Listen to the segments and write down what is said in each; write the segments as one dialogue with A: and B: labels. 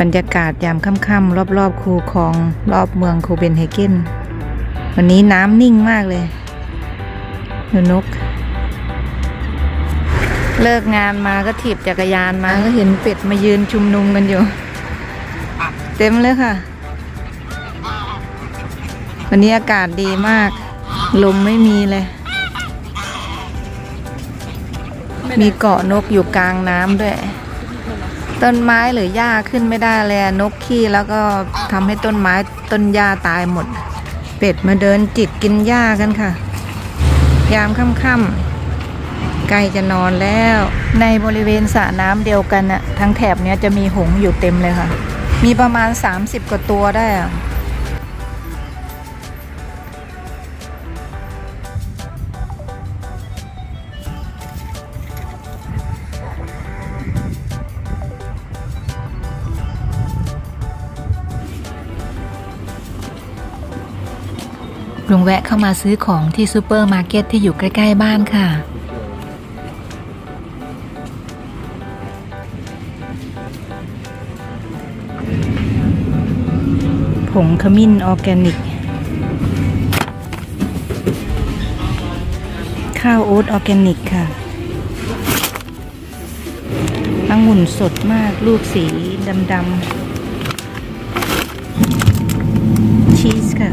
A: บรรยากาศยามค่ำๆรอบๆคูคลอง รอบเมืองโคเปนเฮเกนวันนี้น้ำนิ่งมากเลยดูนก เลิกงานมาก็ถีบจักรยานมาก็เห็นเป็ดมายืนชุมนุมกันอยู่ เต็มเลยค่ะ วันนี้อากาศดีมาก ลมไม่มีเลย มีเกาะนกอยู่กลางน้ำด้วย ต้นไม้หรือหญ้าขึ้นไม่ได้เลยนกขี้แล้วก็ทำให้ต้นไม้ต้นหญ้าตายหมด เป็ดมาเดินจิกกินหญ้ากันค่ะ ยามค่ำๆใกล้จะนอนแล้ว ในบริเวณสระน้ำเดียวกันน่ะทั้งแถบเนี้ยจะมีหงอยู่เต็มเลยค่ะ มีประมาณ 30 กว่าตัวได้อะ ลุงแวะเข้ามาซื้อของที่ซูเปอร์มาร์เก็ตที่อยู่ใกล้ ๆ บ้านค่ะ ผงขมิ้นออร์แกนิก ข้าวโอ๊ตออร์แกนิกค่ะองุ่นสดมากลูกสีดำๆชีสค่ะ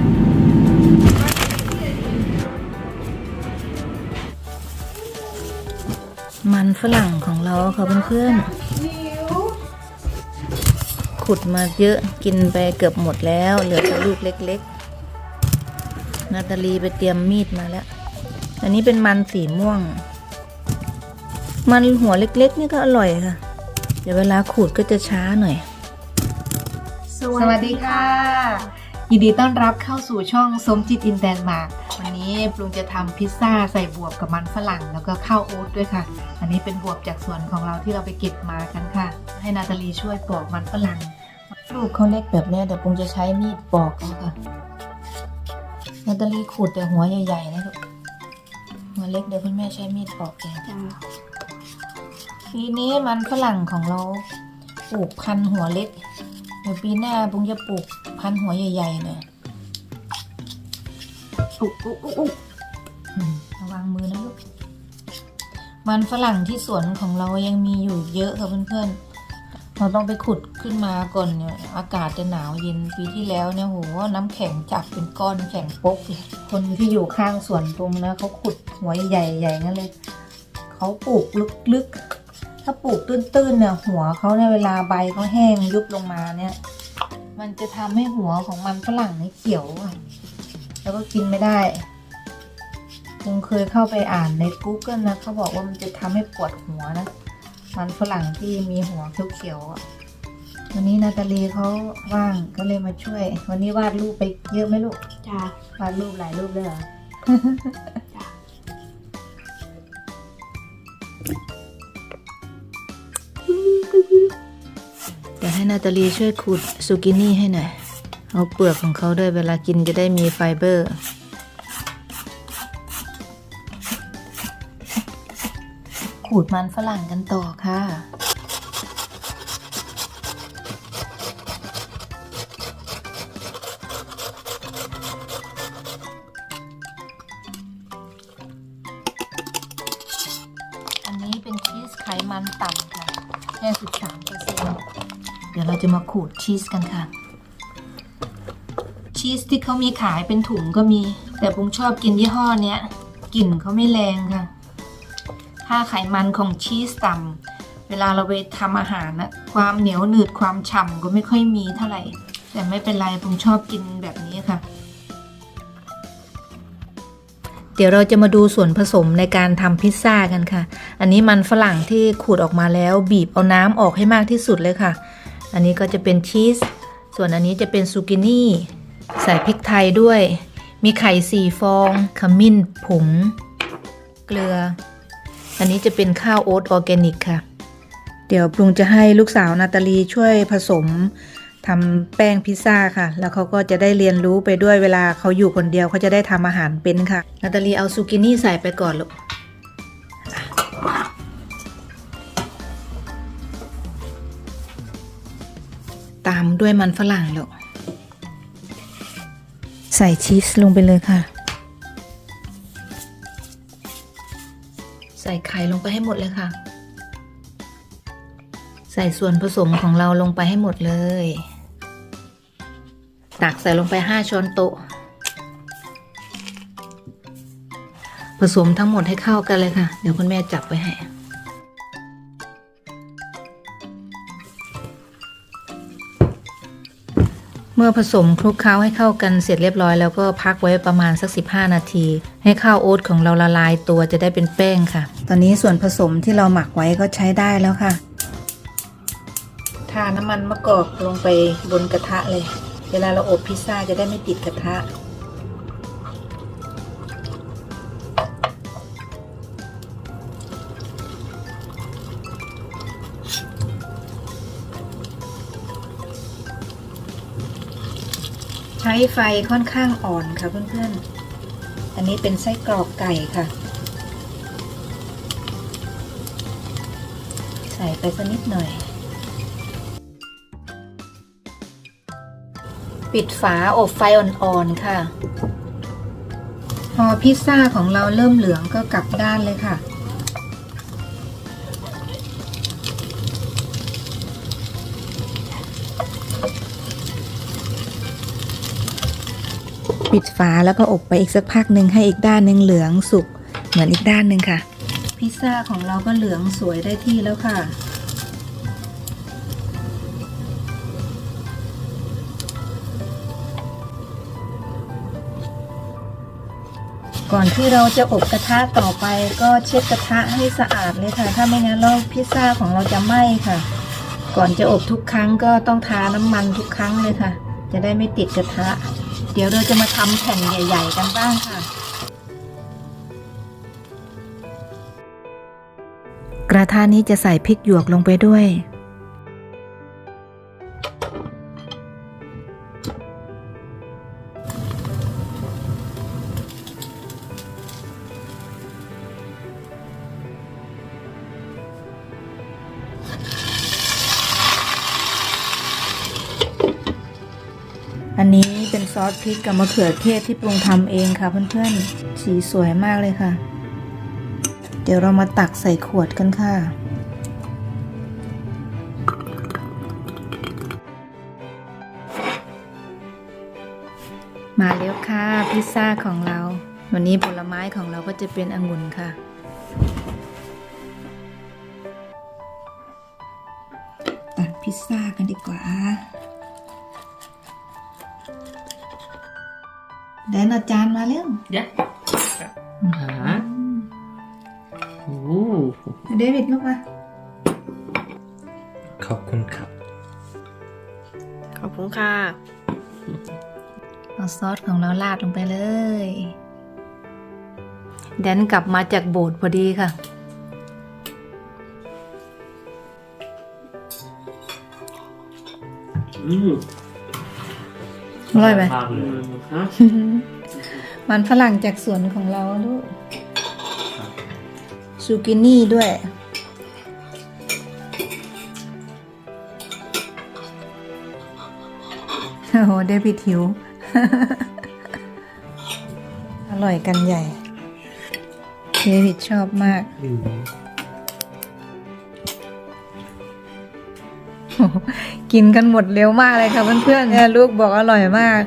A: มันฝรั่งของเราค่ะเพื่อนๆ ขุดมาเยอะกินไปเกือบหมดแล้ว เหลือแต่ลูกเล็กๆ นาตาลีไปเตรียมมีดมาแล้ว อันนี้เป็นมันสีม่วง มันหัวเล็กๆ นี่ก็อร่อยค่ะ เดี๋ยวเวลาขูดก็จะช้าหน่อย
B: สวัสดีค่ะ ยินดีต้อนรับเข้าสู่ช่องสมจิตอินแดนมาร์กวันนี้ปรุงจะทำพิซซ่าใส่บวบกับมันฝรั่ง แล้วก็ข้าวโอ๊ตด้วยค่ะ อันนี้เป็นบวบจากสวนของเราที่เราไปเก็บมากันค่ะ ให้นาตาลีช่วยปอกมันฝรั่ง
A: ลูกเขาเล็กแบบนี้เดี๋ยวปุงจะใช้มีดปอกเอาค่ะนาตาลีขูดแต่หัวใหญ่ๆนะลูกหัวเล็กเดี๋ยวคุณแม่ใช้มีดปอกเองปีนี้มันฝรั่งของเราปลูกพันหัวเล็ก เดี๋ยวปีหน้าปุงจะปลูก พันธุ์หัวใหญ่ๆหน่อย
B: อุ๊บอุ๊บอุ๊บอุ๊บ
A: อืมระวังมือนะลูก มันฝรั่งที่สวนของเรายังมีอยู่เยอะค่ะเพื่อนๆ เราต้องไปขุดขึ้นมาก่อนเนี่ยอากาศจะหนาวเย็นปีที่แล้วเนี่ยโหน้ำแข็งจับเป็นก้อนแข็งปกเลยคนที่อยู่ข้างสวนตรงนะเขาขุดหัวใหญ่ๆงั้นเลยเขาปลูกลึกๆ ถ้าปลูกตื้นๆเนี่ยหัวเขาเนี่ยเวลาใบเขาแห้งยุบลงมาเนี่ย มันจะทำให้หัวของมันฝรั่งนี่เขียวอะแล้วก็กินไม่ได้ผมเคยเข้าไปอ่านใน Google นะเขาบอกว่ามันจะทำให้ปวดหัวนะ มันฝรั่งที่มีหัวเขียวๆอะวันนี้นาตาลีเขาว่างก็เลยมาช่วย วันนี้วาดรูปไปเยอะไหมลูก
B: จ้าวา
A: ดรูปหลายรูปเลยเหรอ นาตาลีช่วยขูดซูกินี่ให้หน่อย เอาเปลือกของเขาด้วยเวลากินจะได้มีไฟเบอร์ ขูดมันฝรั่งกันต่อค่ะ ขูดชีสกันค่ะ ชีสที่เขามีขายเป็นถุงก็มี แต่ผมชอบกินยี่ห้อเนี้ยกลิ่นเขาไม่แรงค่ะ ถ้าไขมันของชีสต่ำเวลาเราไปทำอาหารนะความเหนียวหนืดความฉ่ำก็ไม่ค่อยมีเท่าไหร่ แต่ไม่เป็นไรผมชอบกินแบบนี้ค่ะ เดี๋ยวเราจะมาดูส่วนผสมในการทำพิซซ่ากันค่ะ อันนี้มันฝรั่งที่ขูดออกมาแล้วบีบเอาน้ำออกให้มากที่สุดเลยค่ะ อันนี้ก็จะเป็นชีส ส่วนอันนี้จะเป็นซูกินี่ ใส่พริกไทยด้วย มีไข่สี่ฟอง ขมิ้นผง เกลือ อันนี้จะเป็นข้าวโอ๊ตออร์แกนิกค่ะ เดี๋ยวปรุงจะให้ลูกสาวนาตาลีช่วยผสมทำแป้งพิซซ่าค่ะ แล้วเขาก็จะได้เรียนรู้ไปด้วยเวลาเขาอยู่คนเดียวเขาจะได้ทำอาหารเป็นค่ะ นาตาลีเอาซูกินี่ใส่ไปก่อนลูก ตามด้วยมันฝรั่งแล้วใส่ชีสลงไปเลยค่ะ ใส่ไข่ลงไปให้หมดเลยค่ะ ใส่ส่วนผสมของเราลงไปให้หมดเลย ตักใส่ลงไป 5 ช้อนโต๊ะ ผสมทั้งหมดให้เข้ากันเลยค่ะ เดี๋ยวคุณแม่จับไว้ให้ มื่อผสมคลุกเคล้าให้เข้ากันเสร็จเรียบร้อยแล้วก็พักไว้ประมาณสัก 15 นาที ให้ข้าวโอ๊ตของเราละลายตัวจะได้เป็นแป้งค่ะ ตอนนี้ส่วนผสมที่เราหมักไว้ก็ใช้ได้แล้วค่ะทาน้ำมันมะกอกลงไปบนกระทะเลย เวลาเราอบพิซซ่าจะได้ไม่ติดกระทะ ช้ไฟค่อนข้างอ่อนค่ะเพื่อนๆ อันนี้เป็นไส้กรอกไก่ค่ะ ใส่ไปสักนิดหน่อย ปิดฝาอบไฟอ่อนๆค่ะ พอพิซซ่าของเราเริ่มเหลืองก็กลับด้านเลยค่ะ ปิดฝาแล้วก็อบไปอีกสักพักหนึ่งให้อีกด้านหนึ่งเหลืองสุกเหมือนอีกด้านหนึ่งค่ะ พิซซ่าของเราก็เหลืองสวยได้ที่แล้วค่ะ ก่อนที่เราจะอบกระทะต่อไปก็เช็ดกระทะให้สะอาดเลยค่ะ ถ้าไม่งั้นเราพิซซ่าของเราจะไหม้ค่ะ ก่อนจะอบทุกครั้งก็ต้องทาน้ำมันทุกครั้งเลยค่ะ จะได้ไม่ติดกระทะ เดี๋ยวเราจะมาทำแผ่นใหญ่ ๆ กันบ้างค่ะ กระทะนี้จะใส่พริกหยวกลงไปด้วย ซอสพริกกับมะเขือเทศที่ปรุงทำเองค่ะเพื่อนๆ สีสวยมากเลยค่ะ เดี๋ยวเรามาตักใส่ขวดกันค่ะ มาแล้วค่ะพิซซ่าของเรา วันนี้ผลไม้ของเราก็จะเป็นองุ่นค่ะตัดพิซซ่ากันดีกว่า เดินอาจารย์มาเร็ว
C: Ja. Ja. Oh.
A: เดวิดลูกมา
C: ขอบคุณครับ
D: ขอบคุณค่ะ
A: เอาซอสของเราราดลงไปเลยแดนกลับมาจากโบสถ์พอดีค่ะ
C: อืม
A: อร่อยไหม
C: มากเลยฮะ
A: มันฝรั่งจากสวนของเราลูกซูกินี่ด้วย โอ้โหเดวิดหิว อร่อยกันใหญ่ เดวิดชอบมาก
C: อืม
A: กินกันหมดเร็วมากเลยค่ะเพื่อนๆเนี่ยลูกบอกอร่อยมาก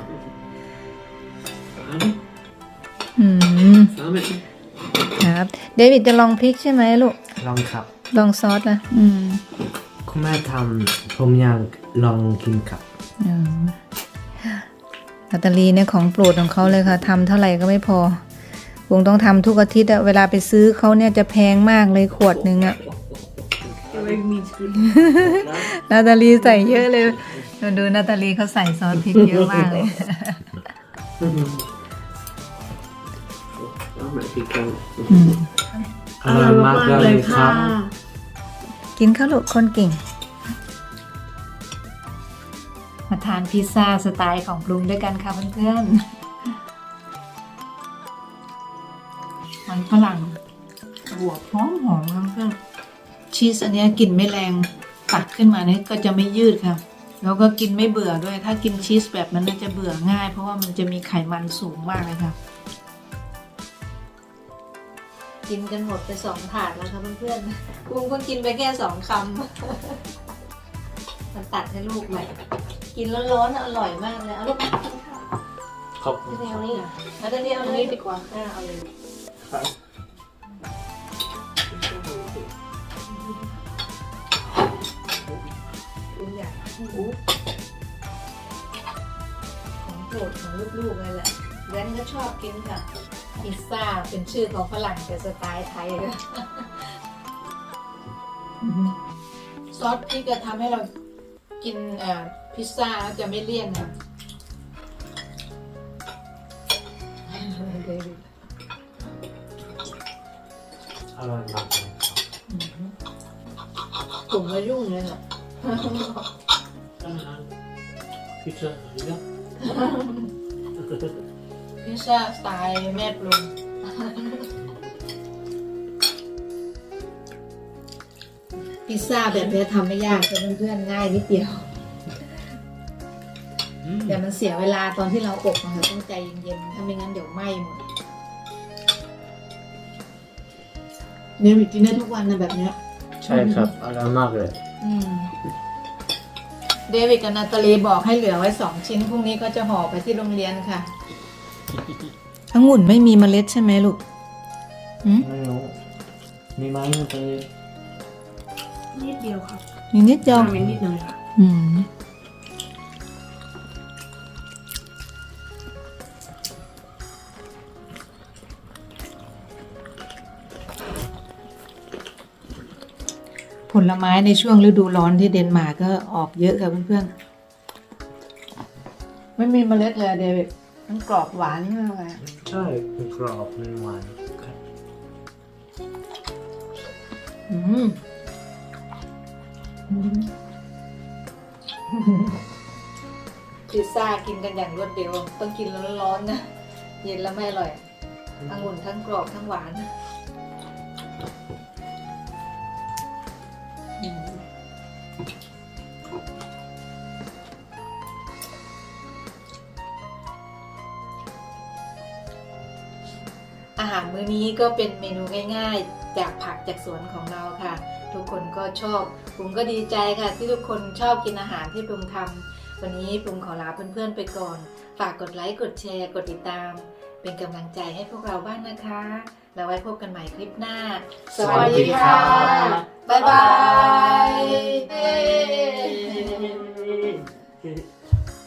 A: อืม
C: สามเม็ด
A: ครับ เดวิดจะลองพริกใช่ไหมลูก
C: ลองครับ
A: ลองซอสนะอืม
C: คุณแม่ทำผมอยากลองกินครับ
A: อ๋อนาตาลีเนี่ยของโปรดของเขาเลยค่ะทำเท่าไหร่ก็ไม่พอคงต้องทำทุกอาทิตย์อะเวลาไปซื้อเขาเนี่ยจะแพงมากเลยขวดหนึ่งอะ นาตาลีใส่เยอะเลยดูดูนาตาลีเขาใส่ซอสพริกเยอะมากเลยอืม
C: อร่อยมากเลยครับ
A: กินข้าวลูกคนเก่ง มาทานพิซซ่าสไตล์ของปรุงด้วยกันค่ะเพื่อนๆมันฝรั่งบวกหอมหอมๆเพื่อนๆ ชีสอันเนี้ยกลิ่นไม่แรงตักขึ้นมาเนี่ยก็จะไม่ยืดค่ะ แล้วก็กินไม่เบื่อด้วย ถ้ากินชีสแบบนั้นน่าจะเบื่อง่าย เพราะว่ามันจะมีไขมันสูงมากเลยค่ะ กินกันหมดไปสองถาดแล้วค่ะเพื่อนๆกุ้งก็กินไปแค่สองคำมันตัดให้ลูกใหม่กินร้อนๆอร่อยมากเลยเอาลูกกินข้าว
C: ขอบคุณ
A: ไม่เอานี่อะแล้วตอนนี้เอาเลยดีกว่าอ่าเอาเลย
C: ครับ
A: ลูกๆเลยแหละแว้นก็ชอบกินค่ะ พิซซ่าเป็นชื่อของฝรั่งแต่สไตล์ไทยค่ะซอสที่จะทำให้เรากินเอ่อพิซซ่าแล้วจะไม่เลี่ยนค่ะ
C: อร่อยมากเลย
A: กลุ่มมายุ่งเลยค่ะ
C: พิซซ่าเยอะ
A: พิซซ่าสไตล์แม่ปรุงพิซซ่าแบบนี้ทำไม่ยากค่ะเพื่อนๆง่ายนิดเดียวแต่มันเสียเวลาตอนที่เราอบนะคะต้องใจเย็นๆถ้าไม่งั้นเดี๋ยวไหม้หมดเนี่ยกินได้ทุกวันนะแบบเนี้ย
C: ใช่ครับอร่อยมากเลย
A: อืม เดวิดกับนาตาลีบอกให้เหลือไว้สองชิ้นพรุ่งนี้ก็จะห่อไปที่โรงเรียนค่ะองุ่นไม่มีเมล็ดใช่ไหมลูกหืม
C: ไม่รู้ มีไหมมันไป
D: นิดเดียวครับ
A: มีนิดเดียว
D: ทำนิดหน่อยค่ะ
A: อืม ผลไม้ในช่วงฤดูร้อนที่เดนมาร์กก็ออกเยอะค่ะเพื่อนๆ ไม่มีเมล็ดเลยอะเดวิดมันกรอบหวานมากเลยอะ
C: ใช่มันกรอบมันหวานครับ
A: อืมพิซซ่ากินกันอย่างรวดเร็วต้องกินร้อนๆนะ เย็นแล้วไม่อร่อยองุ่นทั้งกรอบทั้งหวาน นี้ก็เป็นเมนูง่ายๆ จากผักจากสวนของเราค่ะ ทุกคนก็ชอบปุ้มก็ดีใจค่ะ ที่ทุกคนชอบกินอาหารที่ปุ้มทำวันนี้ปุ้มขอลาเพื่อนๆไปก่อน ฝากกดไลค์กดแชร์กดติดตาม เป็นกำลังใจให้พวกเราบ้างนะคะ แล้วไว้พบกันใหม่คลิปหน้า
C: สวัสดีค่ะ
A: บ๊ายบาย
C: เย้